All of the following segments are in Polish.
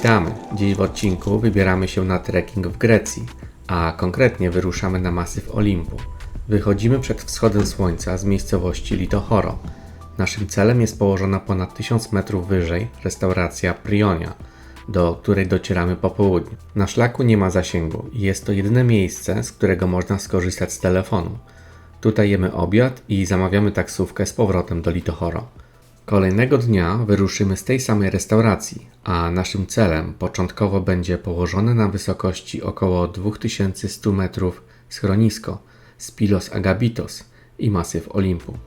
Witamy! Dziś w odcinku wybieramy się na trekking w Grecji, a konkretnie wyruszamy na masyw Olimpu. Wychodzimy przed wschodem słońca z miejscowości Litochoro. Naszym celem jest położona ponad 1000 metrów wyżej restauracja Prionia, do której docieramy po południu. Na szlaku nie ma zasięgu i jest to jedyne miejsce, z którego można skorzystać z telefonu. Tutaj jemy obiad i zamawiamy taksówkę z powrotem do Litochoro. Kolejnego dnia wyruszymy z tej samej restauracji, a naszym celem początkowo będzie położone na wysokości około 2100 metrów schronisko Spilos Agabitos i masyw Olimpu.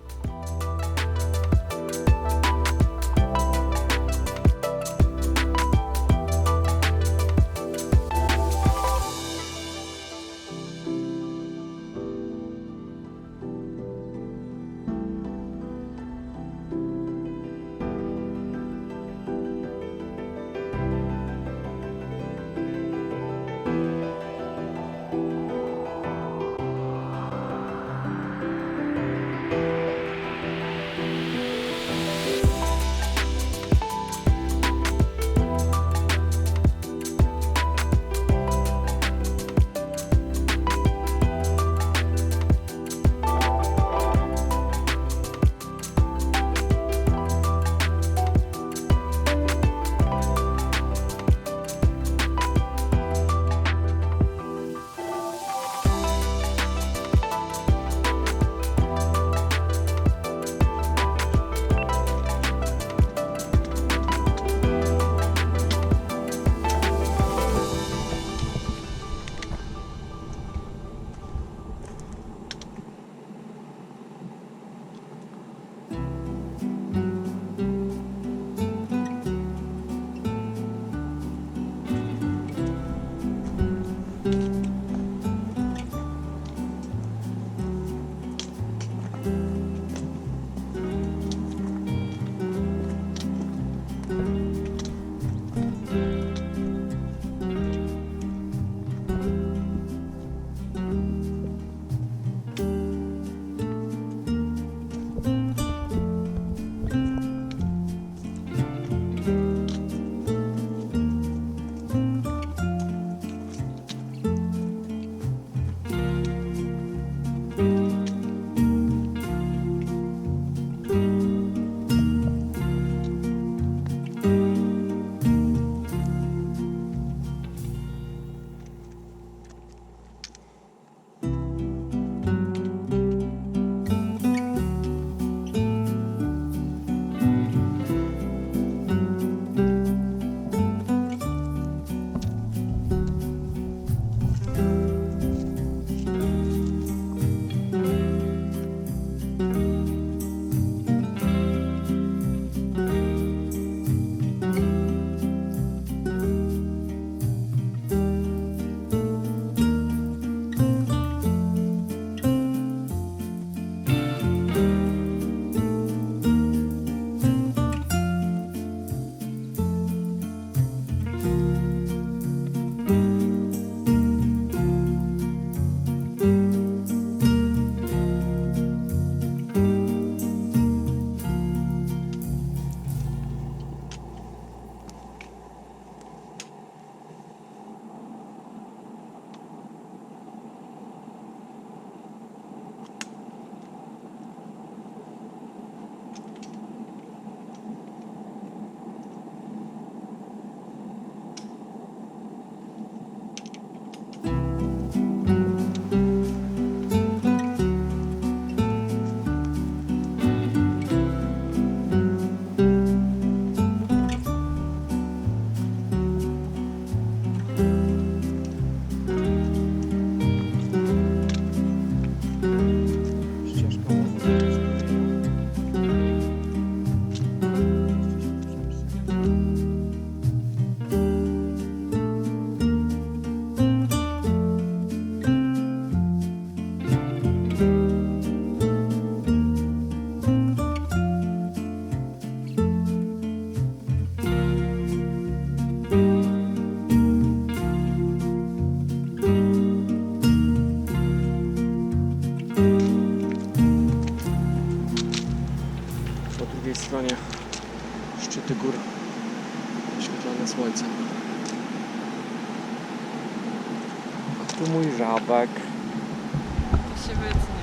To się wytnie.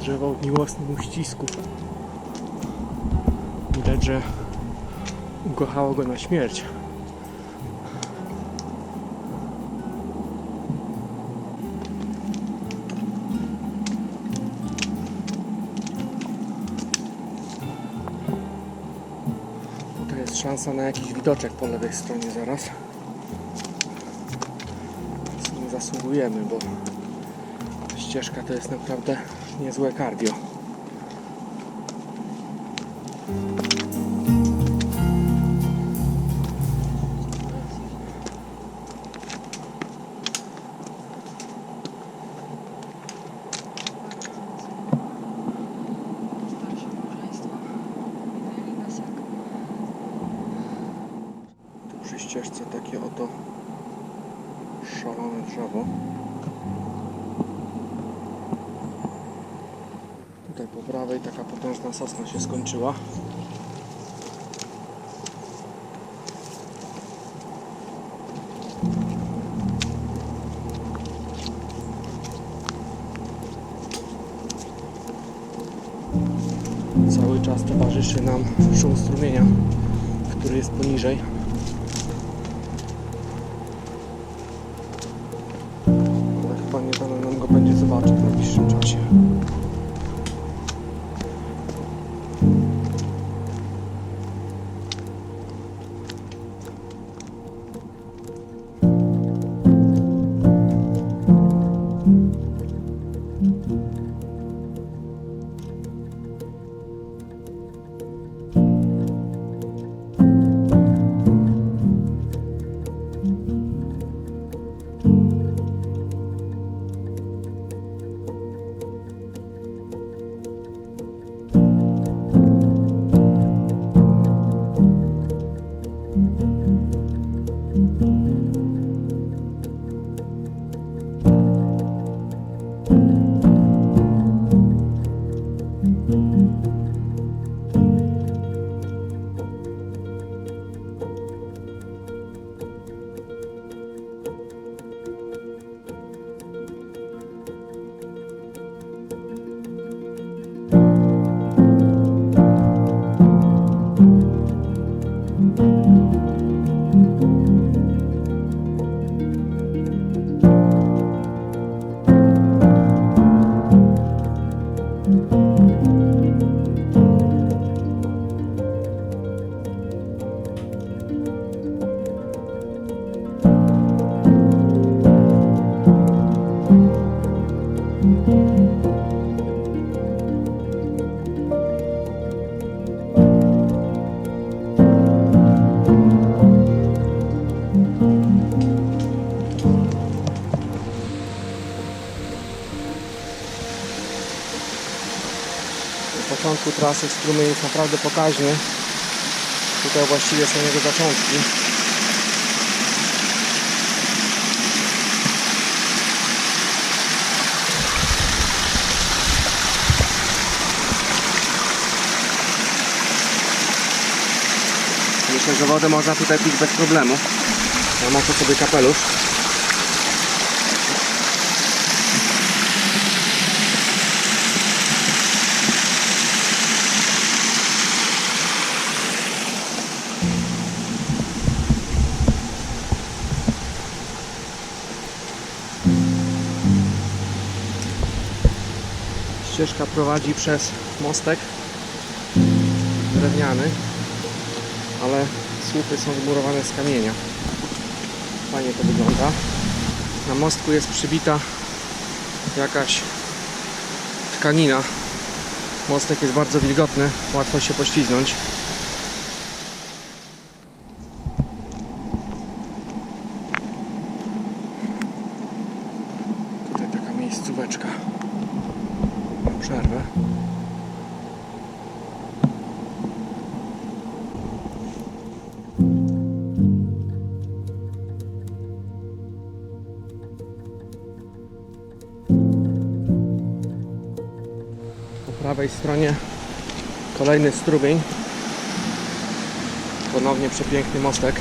Drzewo w miłosnym uścisku. Widać, że ukochało go na śmierć. Szansa na jakiś widoczek po lewej stronie zaraz. Nie zasługujemy, bo ścieżka to jest naprawdę niezłe cardio. Skończyła. Cały czas towarzyszy nam szum strumienia, który jest poniżej. Początku trasy strumień jest naprawdę pokaźny. Tutaj właściwie są jego zaczątki. Myślę, że wodę można tutaj pić bez problemu. Ja mam tu sobie kapelusz. Ścieżka prowadzi przez mostek drewniany, ale słupy są zmurowane z kamienia. Fajnie to wygląda. Na mostku jest przybita jakaś tkanina. Mostek jest bardzo wilgotny, łatwo się poślizgnąć. Prawej stronie kolejny strumień. Ponownie przepiękny mostek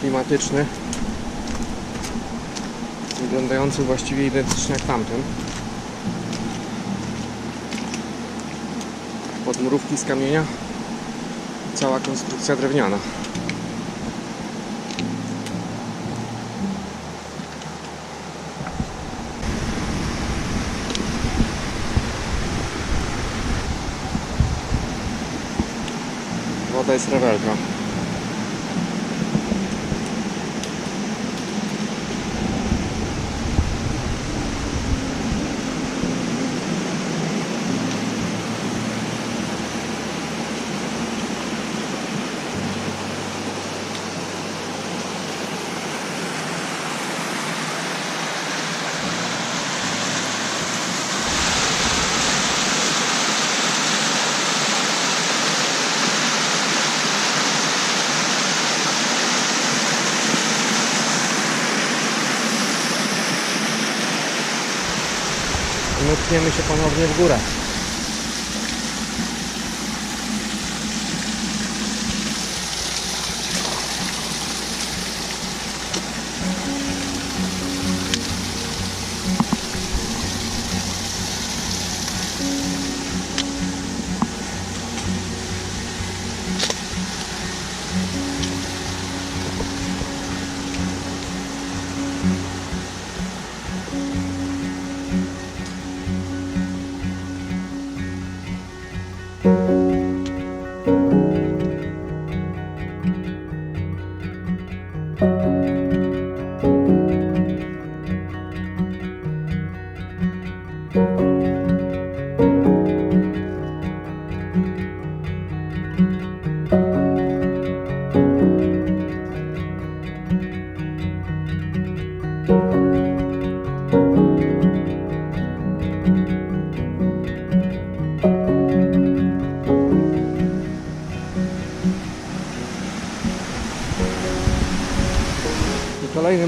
klimatyczny. Wyglądający właściwie identycznie jak tamten. Podmurówki z kamienia. Cała konstrukcja drewniana. Woda jest rewelka. I my pchniemy się ponownie w górę.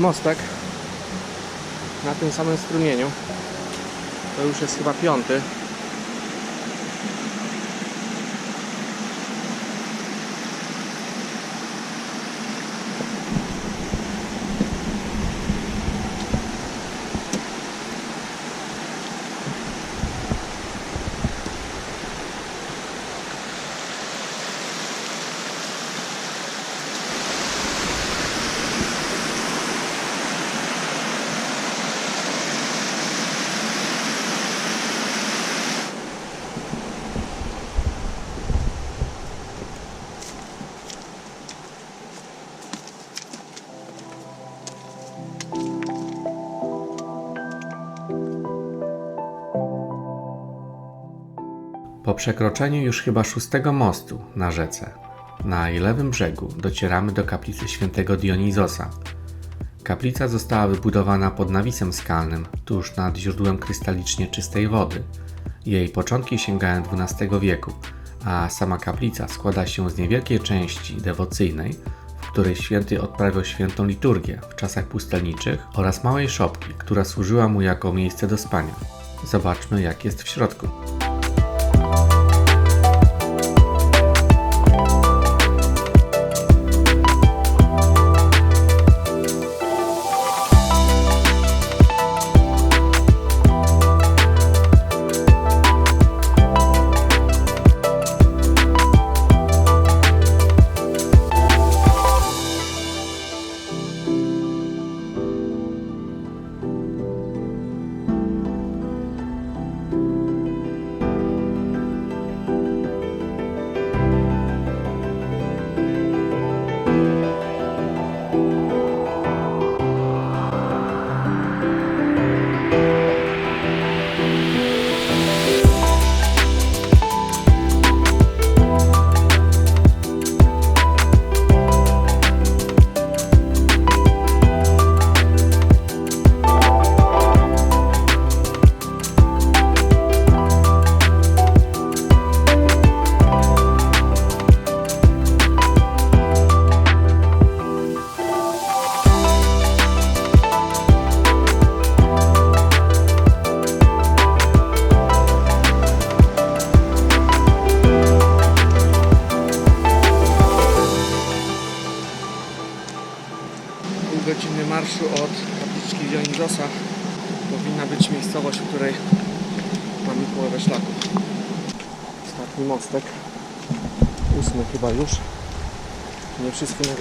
Mostek na tym samym strumieniu. To już jest chyba piąty. Przekroczeniu już chyba szóstego mostu na rzece, na jej lewym brzegu docieramy do kaplicy świętego Dionizosa. Kaplica została wybudowana pod nawisem skalnym, tuż nad źródłem krystalicznie czystej wody. Jej początki sięgają XII wieku, a sama kaplica składa się z niewielkiej części dewocyjnej, w której święty odprawiał świętą liturgię w czasach pustelniczych oraz małej szopki, która służyła mu jako miejsce do spania. Zobaczmy jak jest w środku.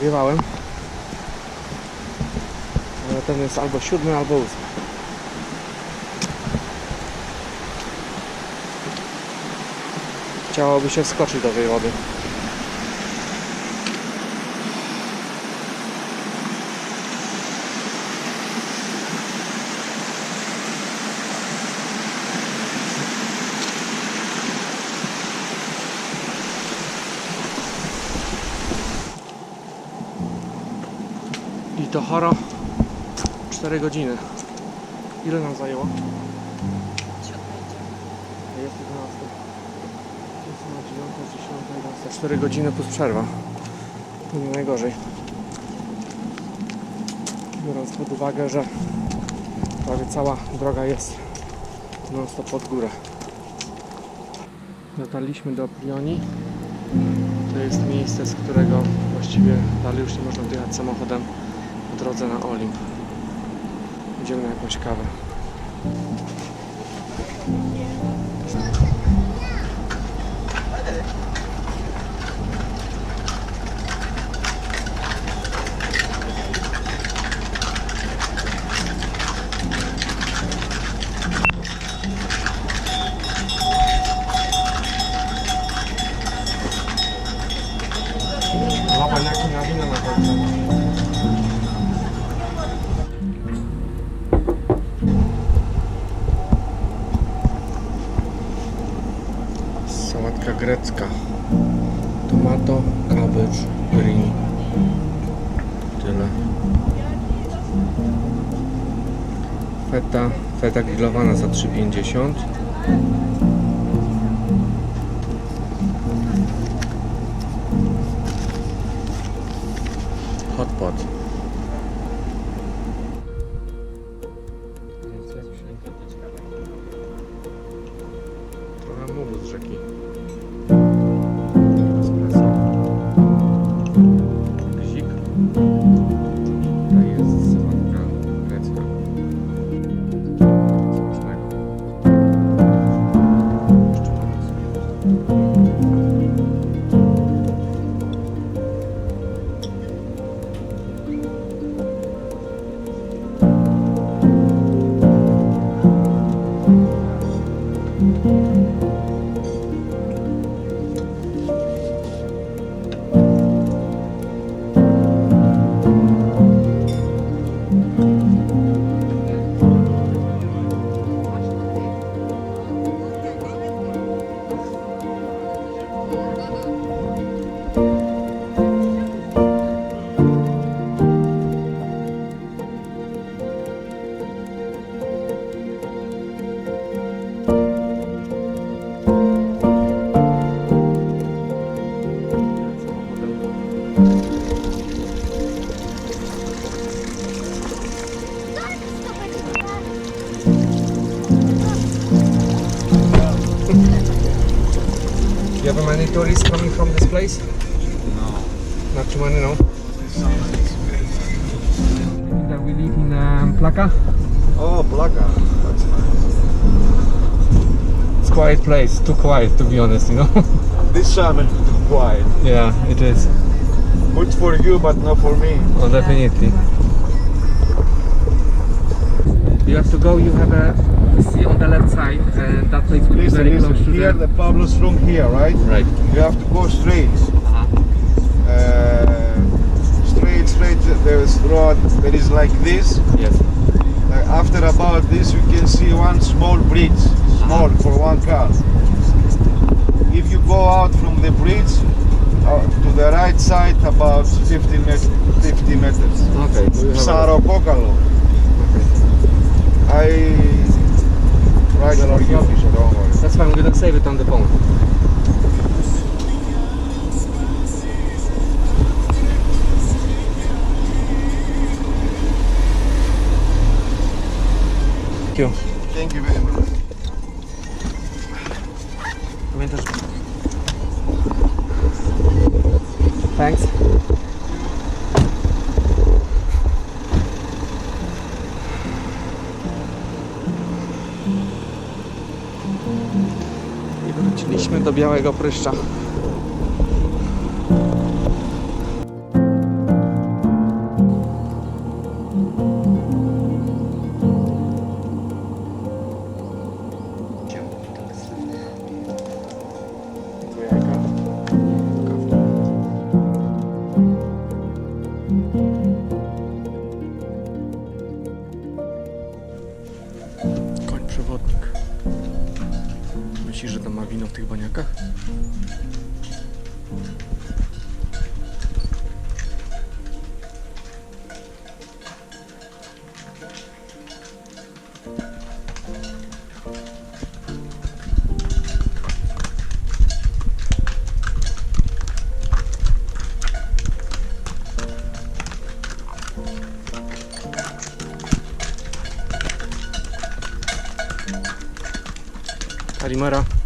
Nagrywałem. Ale ten jest albo siódmy, albo ósmy. Chciałoby się wskoczyć do tej wody. I to choro 4 godziny. Ile nam zajęło? Jest 11. Jest na 9, 10, 11. 4 godziny plus przerwa. Nie najgorzej. Biorąc pod uwagę, że prawie cała droga jest non stop pod górę. Dotarliśmy do Prioni. To jest miejsce, z którego właściwie dalej już nie można dojechać samochodem drodze na Olimp. Idziemy na jakąś kawę. Na końcu. Grecka. Tomato, cabbage, green. Tyle. Feta, feta grillowana za 3,50. Hot pot. Trochę mugu z rzeki. That we live in um, Plaka. Oh, Plaka. That's nice. It's quiet place, too quiet to be honest, you know? This summer too quiet. yeah, it is. Good for you, but not for me. Oh, definitely. You have to go, you have a see on the left side, and that place will be Listen, very close to Here, the... the Pablo's from here, right? Right. You have to go straight. Uh-huh. Uh, straight, straight. There's road that is like this. Yes. Like after about this, you can see one small bridge, small for one car. If you go out from the bridge uh, to the right side, about 50 meters. 50 meters. Okay. so you have a- Sarokokalo. I write for you, don't worry. That's fine, I'm gonna save it on the phone. Thank you. Thank you very much. Pamiętasz? Thanks. I wróciliśmy do białego pryszcza. primera.